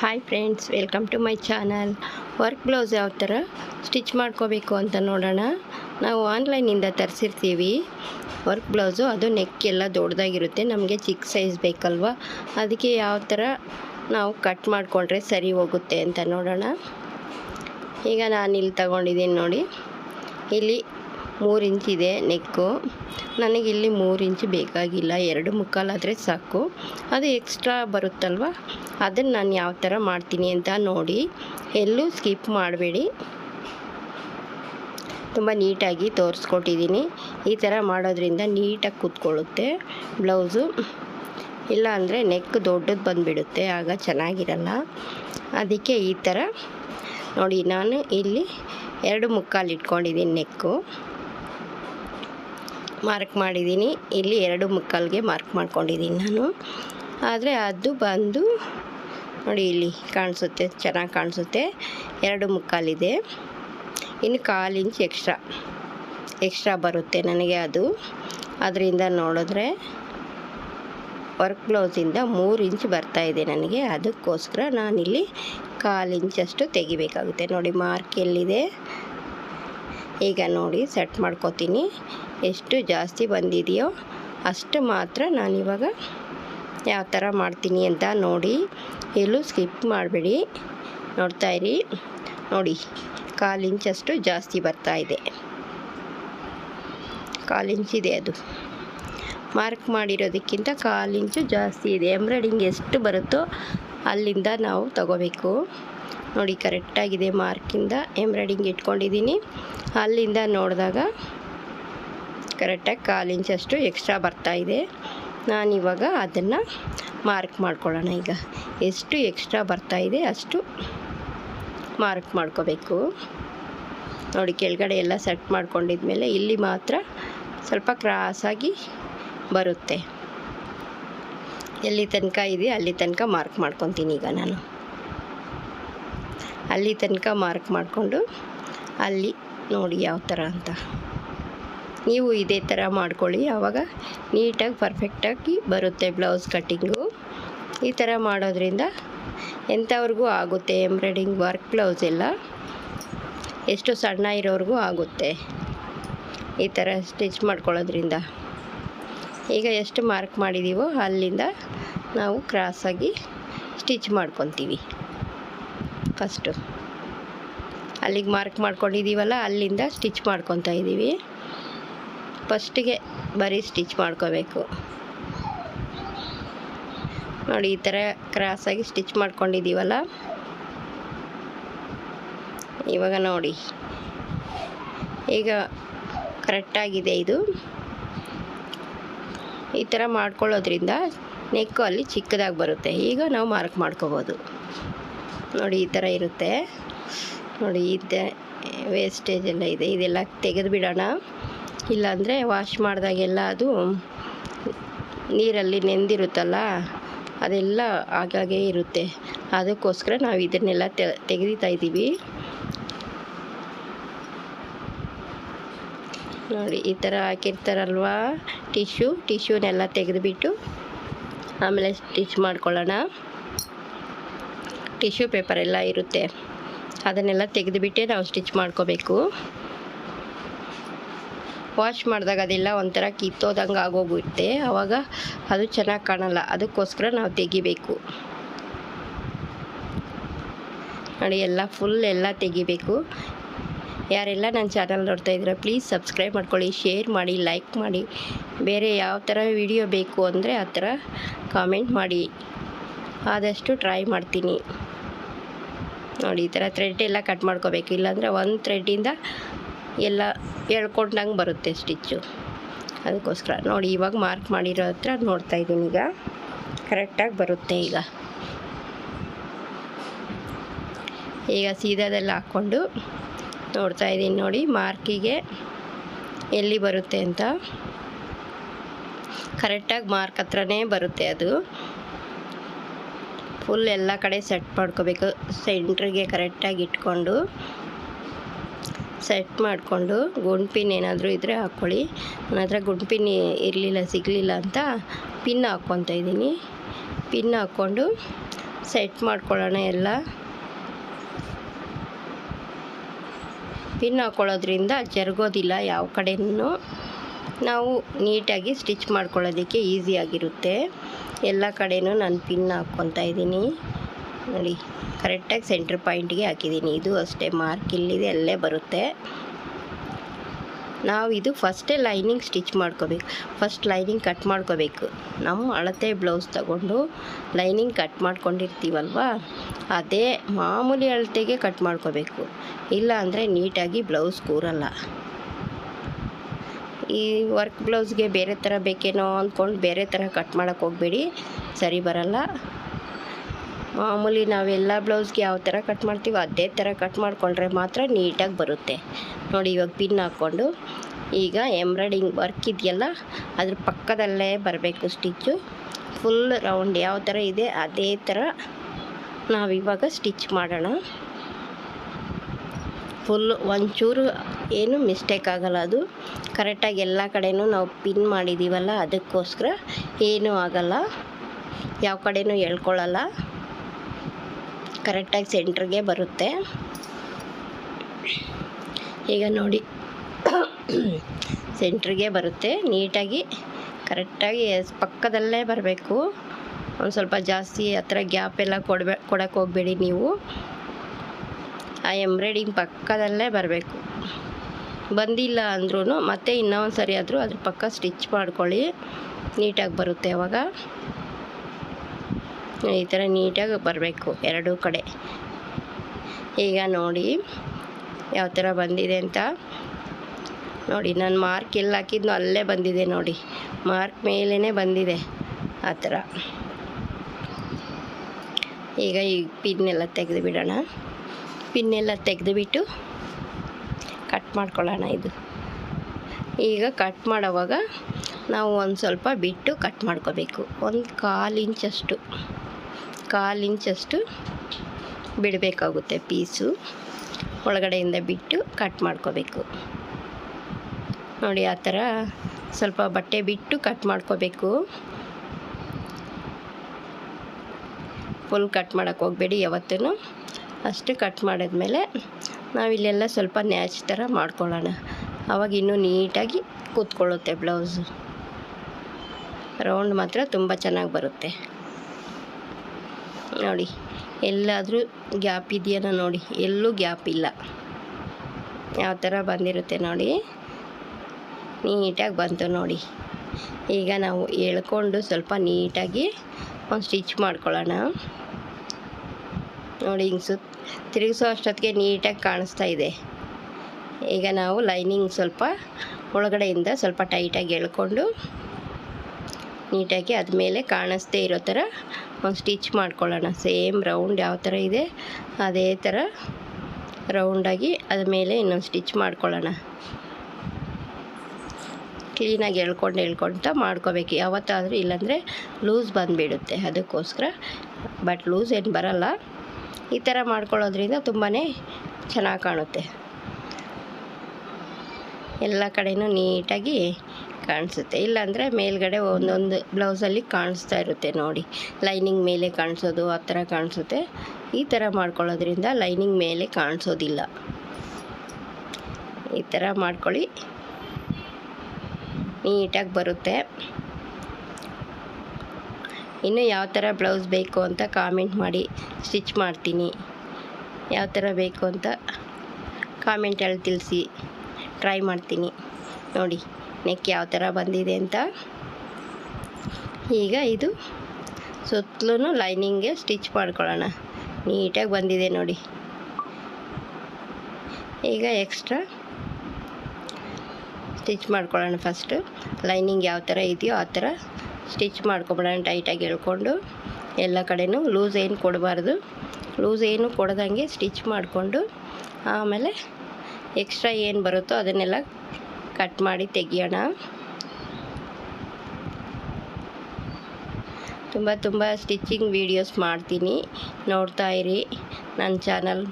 Hi friends welcome to my channel work blouse ಯಾವ ಥರ stitch ಮಾಡ್ಕೋಬೇಕು ಅಂತ ನೋಡೋಣ. ನಾವು ಆನ್ಲೈನಿಂದ ತರಿಸಿರ್ತೀವಿ. ವರ್ಕ್ ಬ್ಲೌಸು ಅದು ನೆಕ್ ಎಲ್ಲ ದೊಡ್ಡದಾಗಿರುತ್ತೆ. ನಮಗೆ ಚಿಕ್ಕ ಸೈಜ್ ಬೇಕಲ್ವ? ಅದಕ್ಕೆ ಯಾವ ಥರ ನಾವು ಕಟ್ ಮಾಡಿಕೊಂಡ್ರೆ ಸರಿ ಹೋಗುತ್ತೆ ಅಂತ ನೋಡೋಣ. ಈಗ ನಾನು ಇಲ್ಲಿ ತಗೊಂಡಿದ್ದೀನಿ ನೋಡಿ. ಇಲ್ಲಿ ಮೂರು ಇದೆ ನೆಕ್ಕು. ನನಗೆ ಇಲ್ಲಿ ಮೂರು ಇಂಚು ಬೇಕಾಗಿಲ್ಲ. ಎರಡು ಮುಕ್ಕಾಲಾದರೆ ಸಾಕು. ಅದು ಎಕ್ಸ್ಟ್ರಾ ಬರುತ್ತಲ್ವ? ಅದನ್ನು ನಾನು ಯಾವ ಥರ ಮಾಡ್ತೀನಿ ಅಂತ ನೋಡಿ. ಎಲ್ಲೂ ಸ್ಕಿಪ್ ಮಾಡಬೇಡಿ. ತುಂಬ ನೀಟಾಗಿ ತೋರಿಸ್ಕೊಟ್ಟಿದ್ದೀನಿ. ಈ ಥರ ಮಾಡೋದ್ರಿಂದ ನೀಟಾಗಿ ಕೂತ್ಕೊಳ್ಳುತ್ತೆ ಬ್ಲೌಸು. ಇಲ್ಲ ಅಂದರೆ ನೆಕ್ ದೊಡ್ಡದು ಬಂದುಬಿಡುತ್ತೆ, ಆಗ ಚೆನ್ನಾಗಿರಲ್ಲ. ಅದಕ್ಕೆ ಈ ಥರ ನೋಡಿ, ನಾನು ಇಲ್ಲಿ ಎರಡು ಮುಕ್ಕಾಲು ಇಟ್ಕೊಂಡಿದ್ದೀನಿ ನೆಕ್ಕು. ಮಾರ್ಕ್ ಮಾಡಿದ್ದೀನಿ. ಇಲ್ಲಿ ಎರಡು ಮುಕ್ಕಾಲ್ಗೆ ಮಾರ್ಕ್ ಮಾಡ್ಕೊಂಡಿದ್ದೀನಿ ನಾನು. ಆದರೆ ಅದು ಬಂದು ನೋಡಿ ಇಲ್ಲಿ ಕಾಣಿಸುತ್ತೆ, ಚೆನ್ನಾಗಿ ಕಾಣಿಸುತ್ತೆ. ಎರಡು ಮುಕ್ಕಾಲಿದೆ. ಇನ್ನು ಕಾಲು ಇಂಚ್ ಎಕ್ಸ್ಟ್ರಾ ಎಕ್ಸ್ಟ್ರಾ ಬರುತ್ತೆ ನನಗೆ ಅದು. ಅದರಿಂದ ನೋಡಿದ್ರೆ ವರ್ಕ್ ಬ್ಲೌಸಿಂದ ಮೂರು ಇಂಚ್ ಇದೆ ನನಗೆ. ಅದಕ್ಕೋಸ್ಕರ ನಾನಿಲ್ಲಿ ಕಾಲು ಇಂಚಷ್ಟು ತೆಗಿಬೇಕಾಗುತ್ತೆ. ನೋಡಿ ಮಾರ್ಕ್ ಎಲ್ಲಿದೆ? ಈಗ ನೋಡಿ ಸೆಟ್ ಮಾಡ್ಕೋತೀನಿ. ಎಷ್ಟು ಜಾಸ್ತಿ ಬಂದಿದೆಯೋ ಅಷ್ಟು ಮಾತ್ರ ನಾನಿವಾಗ ಯಾವ ಥರ ಮಾಡ್ತೀನಿ ಅಂತ ನೋಡಿ ಎಲ್ಲೂ ಸ್ಕಿಪ್ ಮಾಡಬೇಡಿ. ನೋಡ್ತಾಯಿರಿ ನೋಡಿ, ಕಾಲು ಇಂಚಷ್ಟು ಜಾಸ್ತಿ ಬರ್ತಾ ಇದೆ. ಕಾಲು ಇಂಚಿದೆ ಅದು. ಮಾರ್ಕ್ ಮಾಡಿರೋದಕ್ಕಿಂತ ಕಾಲು ಇಂಚು ಜಾಸ್ತಿ ಇದೆ. ಎಂಬ್ರಾಯ್ಡಿಂಗ್ ಎಷ್ಟು ಬರುತ್ತೋ ಅಲ್ಲಿಂದ ನಾವು ತಗೋಬೇಕು. ನೋಡಿ, ಕರೆಕ್ಟಾಗಿದೆ ಮಾರ್ಕಿಂದ. ಎಂಬ್ರಾಯ್ಡಿಂಗ್ ಇಟ್ಕೊಂಡಿದ್ದೀನಿ. ಅಲ್ಲಿಂದ ನೋಡಿದಾಗ ಕರೆಕ್ಟಾಗಿ ಕಾಲು ಇಂಚಷ್ಟು ಎಕ್ಸ್ಟ್ರಾ ಬರ್ತಾ ಇದೆ. ನಾನಿವಾಗ ಅದನ್ನು ಮಾರ್ಕ್ ಮಾಡ್ಕೊಳ್ಳೋಣ ಈಗ. ಎಷ್ಟು ಎಕ್ಸ್ಟ್ರಾ ಬರ್ತಾಯಿದೆ ಅಷ್ಟು ಮಾರ್ಕ್ ಮಾಡ್ಕೋಬೇಕು. ನೋಡಿ, ಕೆಳಗಡೆ ಎಲ್ಲ ಸೆಟ್ ಮಾಡ್ಕೊಂಡಿದ್ಮೇಲೆ ಇಲ್ಲಿ ಮಾತ್ರ ಸ್ವಲ್ಪ ಕ್ರಾಸಾಗಿ ಬರುತ್ತೆ. ಎಲ್ಲಿ ತನಕ ಇದೆ, ಅಲ್ಲಿ ತನಕ ಮಾರ್ಕ್ ಮಾಡ್ಕೊತೀನಿ ಈಗ ನಾನು. ಅಲ್ಲಿ ತನಕ ಮಾರ್ಕ್ ಮಾಡಿಕೊಂಡು ಅಲ್ಲಿ ನೋಡಿ ಯಾವ ಥರ ಅಂತ. ನೀವು ಇದೇ ಥರ ಮಾಡ್ಕೊಳ್ಳಿ. ಆವಾಗ ನೀಟಾಗಿ ಪರ್ಫೆಕ್ಟಾಗಿ ಬರುತ್ತೆ ಬ್ಲೌಸ್ ಕಟ್ಟಿಂಗು ಈ ಥರ ಮಾಡೋದ್ರಿಂದ ಎಂಥವ್ರಿಗೂ ಆಗುತ್ತೆ ಎಂಬ್ರಾಯ್ಡಿಂಗ್ ವರ್ಕ್ ಬ್ಲೌಸ್ ಎಲ್ಲ. ಎಷ್ಟು ಸಣ್ಣ ಇರೋರಿಗೂ ಆಗುತ್ತೆ. ಈ ಥರ ಸ್ಟಿಚ್ ಮಾಡ್ಕೊಳ್ಳೋದ್ರಿಂದ. ಈಗ ಎಷ್ಟು ಮಾರ್ಕ್ ಮಾಡಿದ್ದೀವೋ ಅಲ್ಲಿಂದ ನಾವು ಕ್ರಾಸಾಗಿ ಸ್ಟಿಚ್ ಮಾಡ್ಕೊತೀವಿ ಫಸ್ಟು ಅಲ್ಲಿಗೆ ಮಾರ್ಕ್ ಮಾಡ್ಕೊಂಡಿದ್ದೀವಲ್ಲ ಅಲ್ಲಿಂದ ಸ್ಟಿಚ್ ಮಾಡ್ಕೊತಾ ಇದ್ದೀವಿ ಫಸ್ಟಿಗೆ ಬರೀ ಸ್ಟಿಚ್ ಮಾಡ್ಕೋಬೇಕು. ನೋಡಿ, ಈ ಥರ ಕ್ರಾಸಾಗಿ ಸ್ಟಿಚ್ ಮಾಡ್ಕೊಂಡಿದ್ದೀವಲ್ಲ? ಇವಾಗ ನೋಡಿ. ಈಗ ಕರೆಕ್ಟಾಗಿದೆ ಇದು. ಈ ಥರ ಮಾಡ್ಕೊಳ್ಳೋದ್ರಿಂದ ನೆಕ್ಕು ಅಲ್ಲಿ ಚಿಕ್ಕದಾಗಿ ಬರುತ್ತೆ. ಈಗ ನಾವು ಮಾರ್ಕ್ ಮಾಡ್ಕೋಬೋದು. ನೋಡಿ, ಈ ಥರ ಇರುತ್ತೆ. ನೋಡಿ, ಇದೆ ವೇಸ್ಟೇಜ್ ಎಲ್ಲ ಇದೆ. ಇದೆಲ್ಲ ತೆಗೆದು ಬಿಡೋಣ ಇಲ್ಲಾಂದರೆ ವಾಶ್ ಮಾಡಿದಾಗೆಲ್ಲ ಅದು ನೀರಲ್ಲಿ ನೆಂದಿರುತ್ತಲ್ಲ, ಅದೆಲ್ಲ ಆಗಾಗೆ ಇರುತ್ತೆ. ಅದಕ್ಕೋಸ್ಕರ ನಾವು ಇದನ್ನೆಲ್ಲ ತೆಗೆದಿತಾ ಇದ್ದೀವಿ. ನೋಡಿ, ಈ ಥರ ಹಾಕಿರ್ತಾರಲ್ವ? ಟಿಶ್ಯೂ, ಟಿಶ್ಯೂನೆಲ್ಲ ತೆಗೆದುಬಿಟ್ಟು ಆಮೇಲೆ ಸ್ಟಿಚ್ ಮಾಡ್ಕೊಳ್ಳೋಣ. ಟಿಶ್ಯೂ ಪೇಪರೆಲ್ಲ ಇರುತ್ತೆ. ಅದನ್ನೆಲ್ಲ ತೆಗೆದುಬಿಟ್ಟೆ ನಾವು ಸ್ಟಿಚ್ ಮಾಡ್ಕೋಬೇಕು. ವಾಶ್ ಮಾಡಿದಾಗ ಅದೆಲ್ಲ ಒಂಥರ ಕಿತ್ತೋದಂಗೆ ಆಗೋಗುತ್ತೆ ಆವಾಗ ಅದು ಚೆನ್ನಾಗಿ ಕಾಣಲ್ಲ. ಅದಕ್ಕೋಸ್ಕರ ನಾವು ತೆಗಿಬೇಕು. ನೋಡಿ, ಎಲ್ಲ ಫುಲ್ ಎಲ್ಲ ತೆಗಿಬೇಕು. ಯಾರೆಲ್ಲ ನನ್ನ ಚಾನಲ್ ನೋಡ್ತಾ ಇದ್ದೀರಾ ಪ್ಲೀಸ್ ಸಬ್ಸ್ಕ್ರೈಬ್ ಮಾಡ್ಕೊಳ್ಳಿ ಶೇರ್ ಮಾಡಿ ಲೈಕ್ ಮಾಡಿ. ಬೇರೆ ಯಾವ ಥರ ವಿಡಿಯೋ ಬೇಕು ಅಂದರೆ ಆ ಥರ ಕಾಮೆಂಟ್ ಮಾಡಿ. ಆದಷ್ಟು ಟ್ರೈ ಮಾಡ್ತೀನಿ. ನೋಡಿ, ಈ ಥರ ಥ್ರೆಡ್ ಎಲ್ಲ ಕಟ್ ಮಾಡ್ಕೋಬೇಕು. ಇಲ್ಲಾಂದರೆ ಒಂದು ಥ್ರೆಡ್ಡಿಂದ ಎಲ್ಲ ಎಳ್ಕೊಂಡಂಗೆ ಬರುತ್ತೆ ಸ್ಟಿಚ್ಚು. ಅದಕ್ಕೋಸ್ಕರ ನೋಡಿ ಇವಾಗ ಮಾರ್ಕ್ ಮಾಡಿರೋ ಹತ್ರ ನೋಡ್ತಾ ಇದ್ದೀನಿ ಈಗ. ಕರೆಕ್ಟಾಗಿ ಬರುತ್ತೆ ಈಗ. ಈಗ ಸೀದಾದಲ್ಲಿ ಹಾಕ್ಕೊಂಡು ನೋಡ್ತಾ ಇದ್ದೀನಿ ನೋಡಿ ಮಾರ್ಕಿಗೆ ಎಲ್ಲಿ ಬರುತ್ತೆ ಅಂತ. ಕರೆಕ್ಟಾಗಿ ಮಾರ್ಕ್ ಹತ್ರನೇ ಬರುತ್ತೆ ಅದು. ಫುಲ್ ಎಲ್ಲ ಕಡೆ ಸೆಟ್ ಮಾಡ್ಕೋಬೇಕು. ಸೆಂಟ್ರಿಗೆ ಕರೆಕ್ಟಾಗಿ ಇಟ್ಕೊಂಡು ಸೆಟ್ ಮಾಡಿಕೊಂಡು ಗುಂಡ್ಪಿನ್ ಏನಾದರೂ ಇದ್ದರೆ ಹಾಕ್ಕೊಳ್ಳಿ. ನನ್ನ ಹತ್ರ ಗುಂಡ್ಪಿನ್ ಇರಲಿಲ್ಲ, ಸಿಗಲಿಲ್ಲ ಅಂತ ಪಿನ್ ಹಾಕ್ಕೊತಾ ಇದ್ದೀನಿ. ಪಿನ್ ಹಾಕ್ಕೊಂಡು ಸೆಟ್ ಮಾಡ್ಕೊಳ್ಳೋಣ ಎಲ್ಲ. ಪಿನ್ ಹಾಕ್ಕೊಳ್ಳೋದ್ರಿಂದ ಜರುಗೋದಿಲ್ಲ ಯಾವ ಕಡೆಯೂ ನಾವು ನೀಟಾಗಿ ಸ್ಟಿಚ್ ಮಾಡ್ಕೊಳ್ಳೋದಕ್ಕೆ ಈಸಿಯಾಗಿರುತ್ತೆ ಎಲ್ಲ ಕಡೆಯೂ ನಾನು ಪಿನ್ ಹಾಕ್ಕೊತಾ ಇದ್ದೀನಿ. ನೋಡಿ. ಕರೆಕ್ಟಾಗಿ ಸೆಂಟ್ರ್ ಪಾಯಿಂಟ್ಗೆ ಹಾಕಿದ್ದೀನಿ. ಇದು ಅಷ್ಟೇ ಮಾರ್ಕ್ ಇಲ್ಲಿದೆ, ಅಲ್ಲೇ ಬರುತ್ತೆ. ನಾವು ಇದು ಫಸ್ಟೇ ಲೈನಿಂಗ್ ಸ್ಟಿಚ್ ಮಾಡ್ಕೋಬೇಕು. ಫಸ್ಟ್ ಲೈನಿಂಗ್ ಕಟ್ ಮಾಡ್ಕೋಬೇಕು. ನಮ್ಮ ಅಳತೆ ಬ್ಲೌಸ್ ತಗೊಂಡು ಲೈನಿಂಗ್ ಕಟ್ ಮಾಡ್ಕೊಂಡಿರ್ತೀವಲ್ವ? ಅದೇ ಮಾಮೂಲಿ ಅಳತೆಗೆ ಕಟ್ ಮಾಡ್ಕೋಬೇಕು. ಇಲ್ಲ ಅಂದರೆ ನೀಟಾಗಿ ಬ್ಲೌಸ್ ಕೂರಲ್ಲ. ಈ ವರ್ಕ್ ಬ್ಲೌಸ್ಗೆ ಬೇರೆ ಥರ ಬೇಕೇನೋ ಅಂದ್ಕೊಂಡು ಬೇರೆ ಥರ ಕಟ್ ಮಾಡೋಕ್ಕೆ ಹೋಗಬೇಡಿ. ಸರಿ ಬರಲ್ಲ. ಮಾಮೂಲಿ ನಾವೆಲ್ಲ ಬ್ಲೌಸ್ಗೆ ಯಾವ ಥರ ಕಟ್ ಮಾಡ್ತೀವೋ ಅದೇ ಥರ ಕಟ್ ಮಾಡಿಕೊಂಡ್ರೆ ಮಾತ್ರ ನೀಟಾಗಿ ಬರುತ್ತೆ. ನೋಡಿ ಇವಾಗ ಪಿನ್ ಹಾಕ್ಕೊಂಡು. ಈಗ ಎಂಬ್ರಾಯ್ಡಿಂಗ್ ವರ್ಕ್ ಇದೆಯಲ್ಲ, ಅದ್ರ ಪಕ್ಕದಲ್ಲೇ ಬರಬೇಕು ಸ್ಟಿಚ್ಚು. ಫುಲ್ ರೌಂಡ್ ಯಾವ ಥರ ಇದೆ ಅದೇ ಥರ ನಾವಿವಾಗ ಸ್ಟಿಚ್ ಮಾಡೋಣ. ಫುಲ್ ಒಂಚೂರು ಏನು ಮಿಸ್ಟೇಕ್ ಆಗಲ್ಲ ಅದು. ಕರೆಕ್ಟಾಗಿ ಎಲ್ಲ ಕಡೆನೂ ನಾವು ಪಿನ್ ಮಾಡಿದ್ದೀವಲ್ಲ ಅದಕ್ಕೋಸ್ಕರ ಏನೂ ಆಗಲ್ಲ. ಯಾವ ಕಡೆನೂ ಎಳ್ಕೊಳ್ಳಲ್ಲ ಕರೆಕ್ಟಾಗಿ ಸೆಂಟ್ರಿಗೆ ಬರುತ್ತೆ. ಈಗ ನೋಡಿ. ಸೆಂಟ್ರಿಗೆ ಬರುತ್ತೆ. ನೀಟಾಗಿ, ಕರೆಕ್ಟಾಗಿ ಪಕ್ಕದಲ್ಲೇ ಬರಬೇಕು. ಒಂದು ಸ್ವಲ್ಪ ಜಾಸ್ತಿ ಹತ್ರ ಗ್ಯಾಪ್ ಎಲ್ಲ ಕೊಡಬೇ ಕೊಡೋಕ್ಕೆ ಹೋಗಬೇಡಿ ನೀವು. ಆ ಎಂಬ್ರಾಯ್ಡಿಂಗ್ ಪಕ್ಕದಲ್ಲೇ ಬರಬೇಕು. ಬಂದಿಲ್ಲ ಅಂದ್ರೂ ಮತ್ತೆ ಇನ್ನೊಂದು ಸರಿ ಆದರೂ ಅದ್ರ ಪಕ್ಕ ಸ್ಟಿಚ್ ಮಾಡ್ಕೊಳ್ಳಿ. ನೀಟಾಗಿ ಬರುತ್ತೆ ಅವಾಗ. ಈ ಥರ ನೀಟಾಗಿ ಬರಬೇಕು ಎರಡೂ ಕಡೆ. ಈಗ ನೋಡಿ ಯಾವ ಥರ ಬಂದಿದೆ ಅಂತ. ನೋಡಿ, ನಾನು ಮಾರ್ಕ್ ಎಲ್ಲಿ ಹಾಕಿದ್ನೋ ಅಲ್ಲೇ ಬಂದಿದೆ ನೋಡಿ. ಮಾರ್ಕ್ ಮೇಲೇ ಬಂದಿದೆ ಆ ಥರ. ಈಗ ಈ ಪಿನ್ನೆಲ್ಲ ತೆಗೆದು ಬಿಡೋಣ ಪಿನ್ನೆಲ್ಲ ತೆಗೆದುಬಿಟ್ಟು ಕಟ್ ಮಾಡ್ಕೊಳ್ಳೋಣ ಇದು. ಈಗ ಕಟ್ ಮಾಡೋವಾಗ ನಾವು ಒಂದು ಸ್ವಲ್ಪ ಬಿಟ್ಟು ಕಟ್ ಮಾಡ್ಕೋಬೇಕು. ಒಂದು ಕಾಲು ಇಂಚಷ್ಟು. ಕಾಲು ಇಂಚಷ್ಟು ಬಿಡಬೇಕಾಗುತ್ತೆ ಪೀಸು. ಒಳಗಡೆಯಿಂದ ಬಿಟ್ಟು ಕಟ್ ಮಾಡ್ಕೋಬೇಕು. ನೋಡಿ, ಆ ಥರ ಸ್ವಲ್ಪ ಬಟ್ಟೆ ಬಿಟ್ಟು ಕಟ್ ಮಾಡ್ಕೋಬೇಕು. ಫುಲ್ ಕಟ್ ಮಾಡೋಕ್ಕೆ ಹೋಗಬೇಡಿ ಯಾವತ್ತೂ ಅಷ್ಟು ಕಟ್ ಮಾಡಿದ್ಮೇಲೆ ನಾವಿಲ್ಲೆಲ್ಲ ಸ್ವಲ್ಪ ನ್ಯಾಚ್ ಥರ ಮಾಡ್ಕೊಳ್ಳೋಣ. ಆವಾಗ ಇನ್ನೂ ನೀಟಾಗಿ ಕೂತ್ಕೊಳ್ಳುತ್ತೆ ಬ್ಲೌಸು. ರೌಂಡ್ ಮಾತ್ರ ತುಂಬ ಚೆನ್ನಾಗಿ ಬರುತ್ತೆ. ನೋಡಿ. ಎಲ್ಲಾದರೂ ಗ್ಯಾಪ್ ಇದೆಯೇನೋ ನೋಡಿ. ಎಲ್ಲೂ ಗ್ಯಾಪ್ ಇಲ್ಲ. ಯಾವ ಥರ ಬಂದಿರುತ್ತೆ ನೋಡಿ. ನೀಟಾಗಿ ಬಂತು ನೋಡಿ. ಈಗ ನಾವು ಎಳ್ಕೊಂಡು ಸ್ವಲ್ಪ ನೀಟಾಗಿ ಒಂದು ಸ್ಟಿಚ್ ಮಾಡ್ಕೊಳ್ಳೋಣ. ನೋಡಿ ಹಿಂಗೆ ಸುತ್ತ ತಿರುಗಿಸೋ ಅಷ್ಟೊತ್ತಿಗೆ ನೀಟಾಗಿ ಕಾಣಿಸ್ತಾ ಇದೆ. ಈಗ ನಾವು ಲೈನಿಂಗ್ ಸ್ವಲ್ಪ ಒಳಗಡೆಯಿಂದ ಸ್ವಲ್ಪ ಟೈಟಾಗಿ ಎಳ್ಕೊಂಡು ನೀಟಾಗಿ ಅದ್ಮೇಲೆ ಕಾಣಿಸ್ದೇ ಇರೋ ಥರ ಒಂದು ಸ್ಟಿಚ್ ಮಾಡ್ಕೊಳ್ಳೋಣ. ಸೇಮ್ ರೌಂಡ್ ಯಾವ ಥರ ಇದೆ, ಅದೇ ಥರ ರೌಂಡಾಗಿ ಅದ ಮೇಲೆ ಇನ್ನೊಂದು ಸ್ಟಿಚ್ ಮಾಡ್ಕೊಳ್ಳೋಣ. ಕ್ಲೀನಾಗಿ ಎಳ್ಕೊಂಡು ಎಳ್ಕೊಳ್ತಾ ಮಾಡ್ಕೋಬೇಕು. ಯಾವತ್ತಾದರೂ ಇಲ್ಲಾಂದರೆ ಲೂಸ್ ಬಂದುಬಿಡುತ್ತೆ ಅದಕ್ಕೋಸ್ಕರ. ಬಟ್ ಲೂಸ್ ಏನು ಬರಲ್ಲ. ಈ ಥರ ಮಾಡ್ಕೊಳ್ಳೋದ್ರಿಂದ ತುಂಬಾ ಚೆನ್ನಾಗಿ ಕಾಣುತ್ತೆ. ಎಲ್ಲ ಕಡೆಯೂ ನೀಟಾಗಿ ಕಾಣಿಸುತ್ತೆ. ಇಲ್ಲಾಂದರೆ ಮೇಲ್ಗಡೆ ಒಂದೊಂದು ಬ್ಲೌಸಲ್ಲಿ ಕಾಣಿಸ್ತಾ ಇರುತ್ತೆ ನೋಡಿ. ಲೈನಿಂಗ್ ಮೇಲೆ ಕಾಣಿಸೋದು, ಆ ಥರ ಕಾಣಿಸುತ್ತೆ. ಈ ಥರ ಮಾಡ್ಕೊಳ್ಳೋದ್ರಿಂದ ಲೈನಿಂಗ್ ಮೇಲೆ ಕಾಣಿಸೋದಿಲ್ಲ. ಈ ಥರ ಮಾಡ್ಕೊಳ್ಳಿ. ನೀಟಾಗಿ ಬರುತ್ತೆ. ಇನ್ನು ಯಾವ ಥರ ಬ್ಲೌಸ್ ಬೇಕು ಅಂತ ಕಾಮೆಂಟ್ ಮಾಡಿ, ಸ್ಟಿಚ್ ಮಾಡ್ತೀನಿ. ಯಾವ ಥರ ಬೇಕು ಅಂತ ಕಾಮೆಂಟಲ್ಲಿ ತಿಳಿಸಿ. ಟ್ರೈ ಮಾಡ್ತೀನಿ. ನೋಡಿ ನೆಕ್ ಯಾವ ಥರ ಬಂದಿದೆ ಅಂತ. ಈಗ ಇದು ಸುತ್ತಲೂ ಲೈನಿಂಗ್ಗೆ ಸ್ಟಿಚ್ ಮಾಡ್ಕೊಳ್ಳೋಣ. ನೀಟಾಗಿ ಬಂದಿದೆ ನೋಡಿ. ಈಗ ಎಕ್ಸ್ಟ್ರಾ ಸ್ಟಿಚ್ ಮಾಡ್ಕೊಳ್ಳೋಣ ಫಸ್ಟು ಲೈನಿಂಗ್ ಯಾವ ಥರ ಇದೆಯೋ ಆ ಥರ ಸ್ಟಿಚ್ ಮಾಡ್ಕೊಬಿಡೋಣ ಟೈಟಾಗಿ ಹೇಳ್ಕೊಂಡು. ಎಲ್ಲ ಕಡೆಯೂ ಲೂಸ್ ಏನು ಕೊಡಬಾರ್ದು. ಲೂಸ್ ಏನು ಕೊಡ್ದಂಗೆ ಸ್ಟಿಚ್ ಮಾಡಿಕೊಂಡು. ಆಮೇಲೆ ಎಕ್ಸ್ಟ್ರಾ ಏನು ಬರುತ್ತೋ ಅದನ್ನೆಲ್ಲ ಕಟ್ ಮಾಡಿ ತೆಗಿಯೋಣ. ತುಂಬ ತುಂಬ ಸ್ಟಿಚಿಂಗ್ ವೀಡಿಯೋಸ್ ಮಾಡ್ತೀನಿ. ನೋಡ್ತಾ ಇರಿ ನನ್ನ ಚಾನಲ್.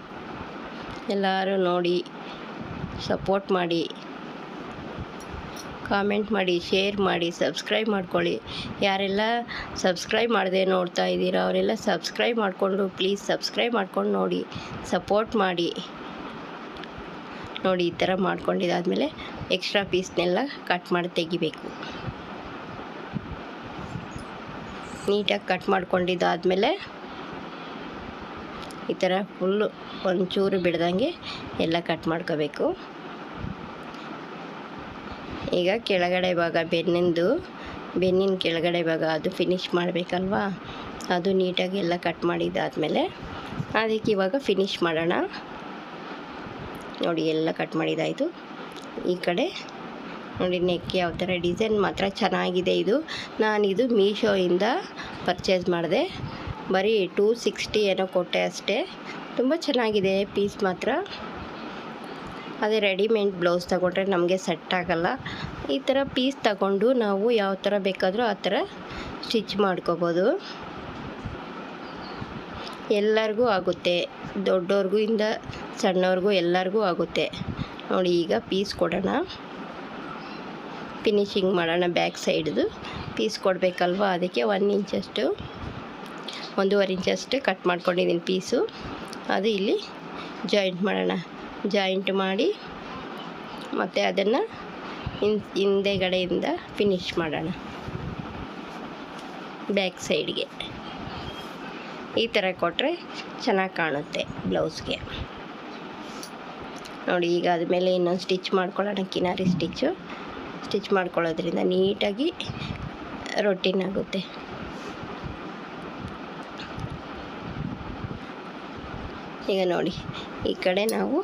ಎಲ್ಲರೂ ನೋಡಿ, ಸಪೋರ್ಟ್ ಮಾಡಿ. ಕಾಮೆಂಟ್ ಮಾಡಿ, ಶೇರ್ ಮಾಡಿ, ಸಬ್ಸ್ಕ್ರೈಬ್ ಮಾಡ್ಕೊಳ್ಳಿ. ಯಾರೆಲ್ಲ ಸಬ್ಸ್ಕ್ರೈಬ್ ಮಾಡದೆ ನೋಡ್ತಾ ಇದ್ದೀರೋ ಅವರೆಲ್ಲ ಸಬ್ಸ್ಕ್ರೈಬ್ ಮಾಡಿಕೊಂಡು, ಪ್ಲೀಸ್ ಸಬ್ಸ್ಕ್ರೈಬ್ ಮಾಡ್ಕೊಂಡು ನೋಡಿ. ಸಪೋರ್ಟ್ ಮಾಡಿ. ನೋಡಿ ಈ ಥರ ಮಾಡ್ಕೊಂಡಿದ್ದಾದಮೇಲೆ ಎಕ್ಸ್ಟ್ರಾ ಪೀಸ್ನೆಲ್ಲ ಕಟ್ ಮಾಡಿ ತೆಗಿಬೇಕು. ನೀಟಾಗಿ ಕಟ್ ಮಾಡ್ಕೊಂಡಿದ್ದಾದಮೇಲೆ ಈ ಥರ ಫುಲ್ಲು ಒಂಚೂರು ಬಿಡ್ದಂಗೆ ಎಲ್ಲ ಕಟ್ ಮಾಡ್ಕೋಬೇಕು. ಈಗ ಕೆಳಗಡೆ ಭಾಗ ಬೆನ್ನಿಂದು, ಬೆನ್ನಿನ ಕೆಳಗಡೆ ಭಾಗ ಅದು ಫಿನಿಶ್ ಮಾಡಬೇಕಲ್ವಾ? ಅದು ನೀಟಾಗಿ ಎಲ್ಲ ಕಟ್ ಮಾಡಿದ್ದಾದಮೇಲೆ ಅದಕ್ಕೆ ಇವಾಗ ಫಿನಿಶ್ ಮಾಡೋಣ. ನೋಡಿ, ಎಲ್ಲ ಕಟ್ ಮಾಡಿದಾಯಿತು. ಈ ಕಡೆ ನೋಡಿ ನೆಕ್ ಯಾವ ಥರ ಡಿಸೈನ್ ಮಾತ್ರ ಚೆನ್ನಾಗಿದೆ ಇದು. ನಾನಿದು ಮೀಶೋಯಿಂದ ಪರ್ಚೇಸ್ ಮಾಡಿದೆ. ಬರೀ ಟೂ ಸಿಕ್ಸ್ಟಿ ಏನೋ ಕೊಟ್ಟೆ ಅಷ್ಟೇ. ತುಂಬ ಚೆನ್ನಾಗಿದೆ ಪೀಸ್ ಮಾತ್ರ. ಅದೇ ರೆಡಿಮೇಡ್ ಬ್ಲೌಸ್ ತಗೊಂಡ್ರೆ ನಮಗೆ ಸೆಟ್ ಆಗಲ್ಲ. ಈ ಥರ ಪೀಸ್ ತಗೊಂಡು ನಾವು ಯಾವ ಥರ ಬೇಕಾದರೂ ಆ ಥರ ಸ್ಟಿಚ್ ಮಾಡ್ಕೋಬೋದು. ಎಲ್ಲರಿಗೂ ಆಗುತ್ತೆ. ದೊಡ್ಡವ್ರಿಗೂ ಇಂದ ಸಣ್ಣವ್ರಿಗೂ ಎಲ್ಲರಿಗೂ ಆಗುತ್ತೆ. ನೋಡಿ, ಈಗ ಪೀಸ್ ಕೊಡೋಣ. ಫಿನಿಶಿಂಗ್ ಮಾಡೋಣ ಬ್ಯಾಕ್ ಸೈಡ್ದು ಪೀಸ್ ಕೊಡಬೇಕಲ್ವ? ಅದಕ್ಕೆ ಒನ್ ಇಂಚಷ್ಟು ಒಂದೂವರೆ ಇಂಚಷ್ಟು ಕಟ್ ಮಾಡ್ಕೊಂಡಿದ್ದೀನಿ ಪೀಸು ಅದು ಇಲ್ಲಿ ಜಾಯಿಂಟ್ ಮಾಡೋಣ. ಜಾಯಿಂಟ್ ಮಾಡಿ ಮತ್ತು ಅದನ್ನು ಇನ್, ಹಿಂದೆಗಡೆಯಿಂದ ಫಿನಿಶ್ ಮಾಡೋಣ. ಬ್ಯಾಕ್ ಸೈಡ್ಗೆ ಈ ಥರ ಕೊಟ್ಟರೆ ಚೆನ್ನಾಗಿ ಕಾಣುತ್ತೆ ಬ್ಲೌಸ್ಗೆ. ನೋಡಿ, ಈಗ ಆದಮೇಲೆ ಇನ್ನೊಂದು ಸ್ಟಿಚ್ ಮಾಡ್ಕೊಳ್ಳೋಣ, ಕಿನಾರಿ ಸ್ಟಿಚ್ಚು. ಸ್ಟಿಚ್ ಮಾಡ್ಕೊಳ್ಳೋದ್ರಿಂದ ನೀಟಾಗಿ ರೊಟ್ಟಿನ ಆಗುತ್ತೆ. ಈಗ ನೋಡಿ, ಈ ಕಡೆ ನಾವು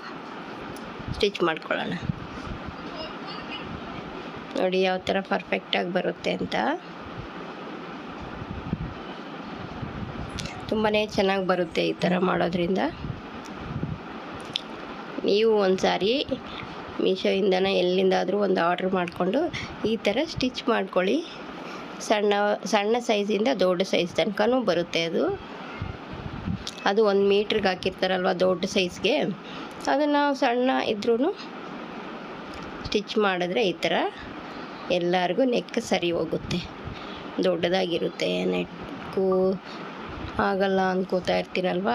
ಸ್ಟಿಚ್ ಮಾಡ್ಕೊಳ್ಳೋಣ. ನೋಡಿ, ಯಾವ ಥರ ಪರ್ಫೆಕ್ಟಾಗಿ ಬರುತ್ತೆ ಅಂತ. ತುಂಬಾ ಚೆನ್ನಾಗಿ ಬರುತ್ತೆ ಈ ಥರ ಮಾಡೋದ್ರಿಂದ. ನೀವು ಒಂದು ಸಾರಿ ಮೀಶೋಯಿಂದನೇ ಎಲ್ಲಿಂದಾದರೂ ಒಂದು ಆರ್ಡ್ರ್ ಮಾಡಿಕೊಂಡು ಈ ಥರ ಸ್ಟಿಚ್ ಮಾಡ್ಕೊಳ್ಳಿ. ಸಣ್ಣ ಸಣ್ಣ ಸೈಜಿಂದ ದೊಡ್ಡ ಸೈಜ್ ತನಕನೂ ಬರುತ್ತೆ ಅದು. ಅದು ಒಂದು ಮೀಟ್ರಿಗೆ ಹಾಕಿರ್ತಾರಲ್ವ ದೊಡ್ಡ ಸೈಜ್ಗೆ. ಅದನ್ನು ಸಣ್ಣ ಇದ್ರೂ ಸ್ಟಿಚ್ ಮಾಡಿದ್ರೆ ಈ ಥರ ಎಲ್ಲರಿಗೂ ನೆಕ್ ಸರಿ ಹೋಗುತ್ತೆ. ದೊಡ್ಡದಾಗಿರುತ್ತೆ ನೆಕ್ಕು ಆಗಲ್ಲ ಅನ್ಕೋತಾ ಇರ್ತೀರಲ್ವ?